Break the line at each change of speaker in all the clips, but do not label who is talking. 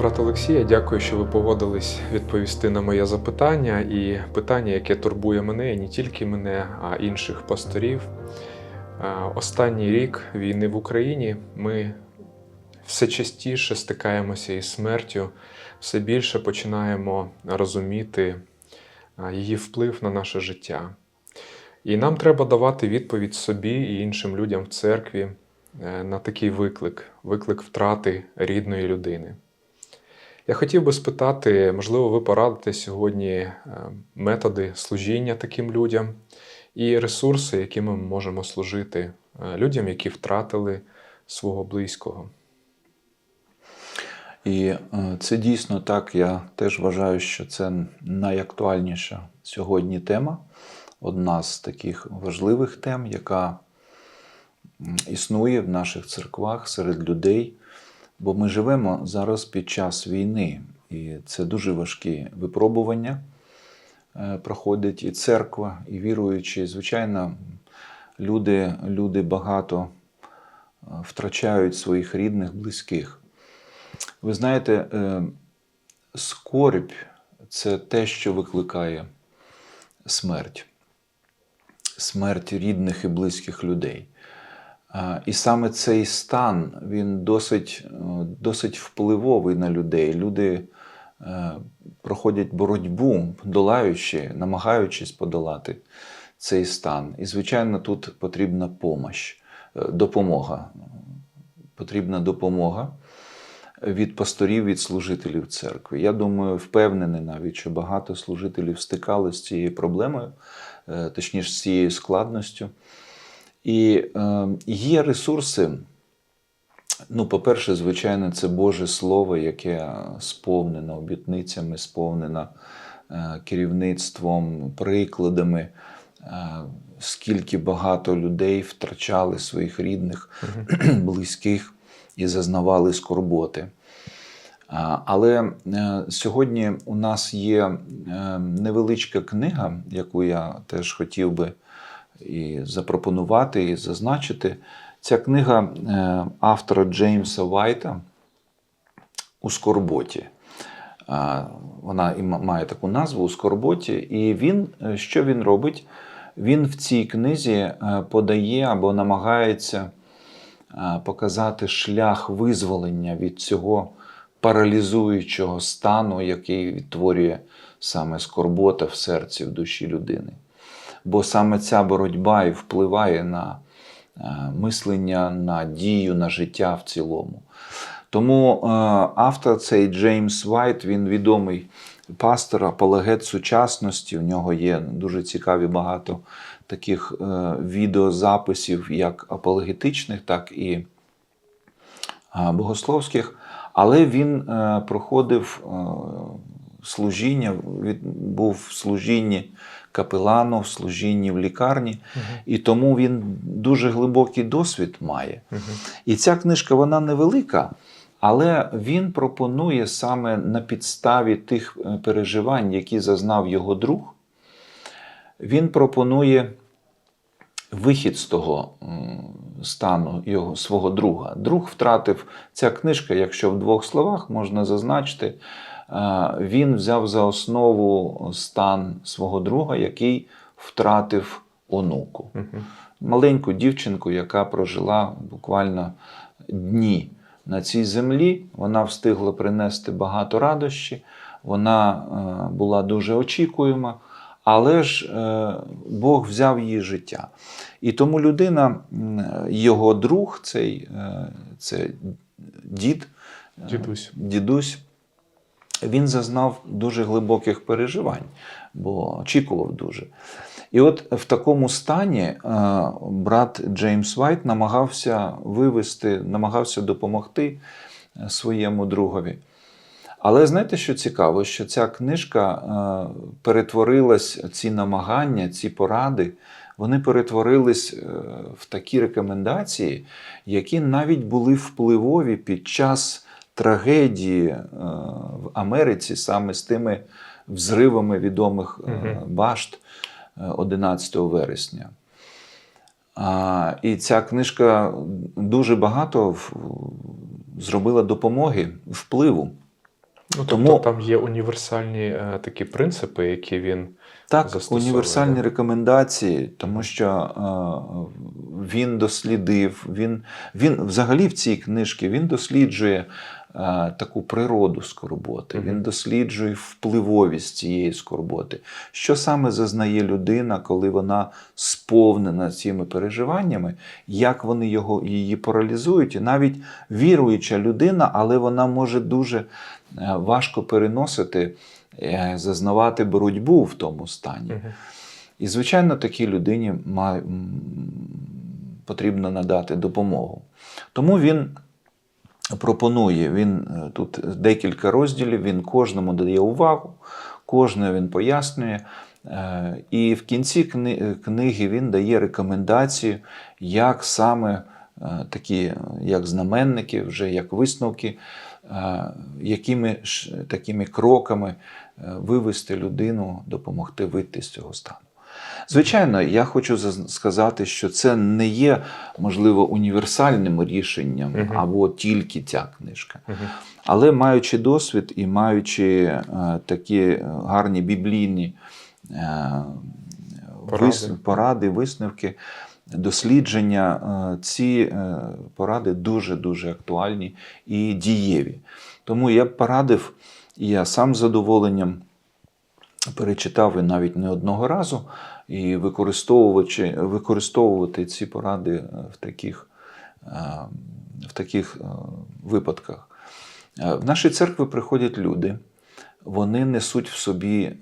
Брат Олексія, дякую, що ви погодились відповісти на моє запитання і питання, яке турбує мене, і не тільки мене, а інших пасторів. Е, Останній рік війни в Україні ми все частіше стикаємося із смертю, все більше починаємо розуміти е, її вплив на наше життя. І нам треба давати відповідь собі і іншим людям в церкві е, на такий виклик виклик втрати рідної людини. Я хотів би спитати, можливо, ви порадите сьогодні е, методи служіння таким людям і ресурси, якими ми можемо служити е, людям, які втратили свого близького.
І е, це дійсно так. Я теж вважаю, що це найактуальніша сьогодні тема, одна з таких важливих тем, яка існує в наших церквах серед людей. Бо ми живемо зараз під час війни, і це дуже важкі випробування е, проходить і церква, і віруючі. Звичайно, люди, люди багато е, втрачають своїх рідних, близьких. Ви знаєте, е, скорбь це те, що викликає смерть, смерть рідних і близьких людей. І саме цей стан він досить, е, досить впливовий на людей. Люди е, проходять боротьбу, долаючи, намагаючись подолати цей стан. І, звичайно, тут потрібна помощ, е, допомога. Потрібна допомога від пасторів, від служителів церкви. Я думаю, впевнений навіть, що багато служителів стикали з цією проблемою, точніше, з цією складністю. І е, є ресурси. Ну, по-перше, звичайно, це Боже Слово, яке сповнено обітницями, сповнено е, керівництвом, прикладами, е, скільки багато людей втрачали своїх рідних, близьких і зазнавали скорботи. Але е, сьогодні у нас є е, невеличка книга, яку я теж хотів би і запропонувати, і зазначити. Ця книга е, автора Джеймса Вайта у скорботі. Вона має таку назву у скорботі. І він, е, що він робить? Він в цій книзі е, подає або намагається показати шлях визволення від цього паралізуючого стану, який відтворює саме скорбота в серці, в душі людини. Бо саме ця боротьба і впливає на е, мислення, на дію, на життя в цілому. Тому е, автор цей Джеймс Вайт, він відомий пастор, апологет сучасності. У нього є дуже цікаві багато таких е, відеозаписів, як апологетичних, так і богословських, але він проходив служіння, був в служінні капелану, в служінні в лікарні, і тому він дуже глибокий досвід має. І ця книжка вона невелика, але він пропонує саме на підставі тих е, переживань, які зазнав його друг, він пропонує вихід з того стану його свого друга. Друг втратив ця книжка, якщо в двох словах можна зазначити, він взяв за основу стан свого друга, який втратив онуку. Маленьку дівчинку, яка прожила буквально дні на цій землі. Вона встигла принести багато радощі, вона е, була дуже очікуєма. Але ж е, Бог взяв її життя. І тому людина, його друг, цей, е, це дід, е,
Дідусь.
дідусь, він зазнав дуже глибоких переживань, бо очікував дуже. І от в такому стані е, брат Джеймс Вайт намагався вивести, намагався допомогти е, своєму другові. Але знаєте, що цікаво, що ця книжка е, перетворилась, ці намагання, ці поради, вони перетворились в такі рекомендації, які навіть були впливові під час трагедії е, в Америці, саме з тими взривами відомих е, башт е, 11 вересня. І ця книжка дуже багато зробила допомоги, впливу.
Ну,
Тому-
тобто там є універсальні е, такі принципи, які він
Так,
застосовує,
універсальні рекомендації, тому що е, він дослідив, він, він взагалі в цій книжці він досліджує е, таку природу скорботи, він досліджує впливовість цієї скорботи. Що саме зазнає людина, коли вона сповнена цими переживаннями, як вони його, її паралізують, і навіть віруюча людина, але вона може дуже е, важко переносити, е, зазнавати боротьбу в тому стані. І, звичайно, такій людині ма- м, потрібно надати допомогу. Тому він пропонує, він е, тут декілька розділів, він кожному дає увагу, кожне він пояснює. Е, І в кінці книги він дає рекомендації, як саме е, такі, як знаменники, вже як висновки, якими ж такими кроками вивести людину, допомогти вийти з цього стану. Звичайно, я хочу сказати, що це не є, можливо, універсальним рішенням
Мгм.
або тільки ця книжка.
Мгм.
Але маючи досвід і маючи е, такі гарні біблійні е,
Поради.
вис- поради, висновки, дослідження, е, ці е, поради дуже-дуже актуальні і дієві. Тому я б порадив, і я сам з задоволенням перечитав і навіть не одного разу, і використовуючи, використовувати ці поради е, в таких, е, в таких е, випадках. В наші церкви приходять люди, вони несуть в собі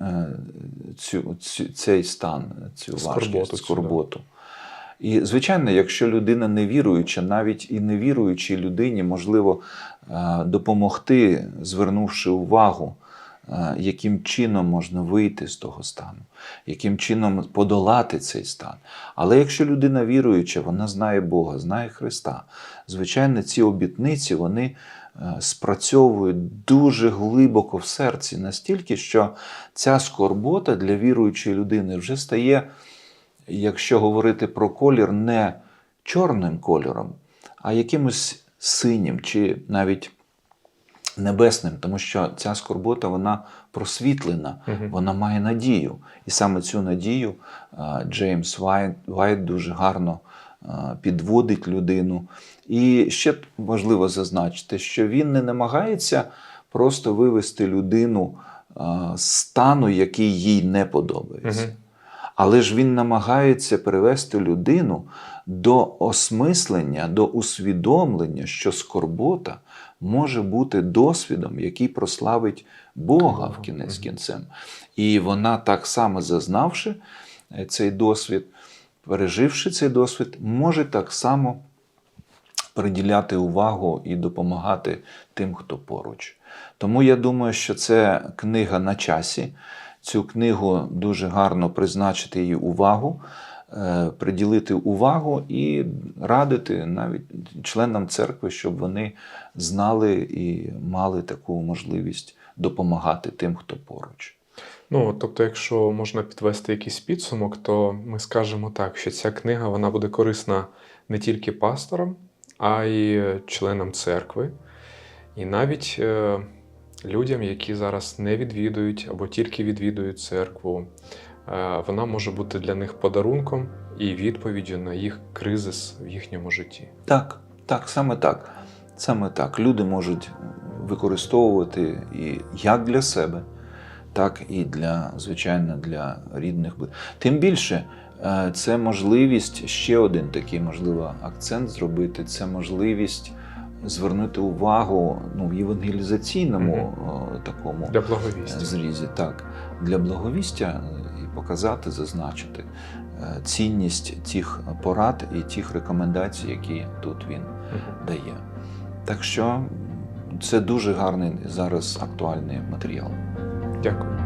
цю, цю, цей стан, цю
Скорботу
важкість, скорботу. І, звичайно, якщо людина не віруюча, навіть і невіруючій людині можливо допомогти, звернувши увагу, яким чином можна вийти з того стану, яким чином подолати цей стан. Але якщо людина віруюча, вона знає Бога, знає Христа, звичайно, ці обітниці вони е, спрацьовують дуже глибоко в серці, настільки, що ця скорбота для віруючої людини вже стає якщо говорити про колір, не чорним кольором, а якимось синім чи навіть небесним, тому що ця скорбота вона просвітлена,
Мгм.
вона має надію. І саме цю надію Джеймс Вайт, Вайт дуже гарно підводить людину. І ще важливо зазначити, що він не намагається просто вивести людину з стану, який їй не подобається.
Мгм.
Але ж він намагається привести людину до осмислення, до усвідомлення, що скорбота може бути досвідом, який прославить Бога в кінець кінцем. І вона, так само зазнавши е, цей досвід, переживши цей досвід, може так само приділяти увагу і допомагати тим, хто поруч. Тому я думаю, що це книга на часі. Цю книгу дуже гарно призначити її увагу, е, приділити увагу і радити навіть членам церкви, щоб вони знали і мали таку можливість допомагати тим, хто поруч.
Ну, тобто, якщо можна підвести якийсь підсумок, то ми скажемо так, що ця книга вона буде корисна не тільки пасторам, а й членам церкви, і навіть е, людям, які зараз не відвідують або тільки відвідують церкву. Е, вона може бути для них подарунком і відповіддю на їх кризис в їхньому житті.
Так, так, саме так. Саме так. Люди можуть використовувати і як для себе, так і для, звичайно, для рідних. Тим більше, е, це можливість ще один такий, можливо, акцент зробити це можливість звернути увагу ну, в євангелізаційному е, такому
Для благовістя.
зрізі, так, для благовістя е, і показати, зазначити е, цінність тих порад і тих рекомендацій, які тут він
Мгм.
дає. Так що це дуже гарний зараз актуальний матеріал.
Дякую.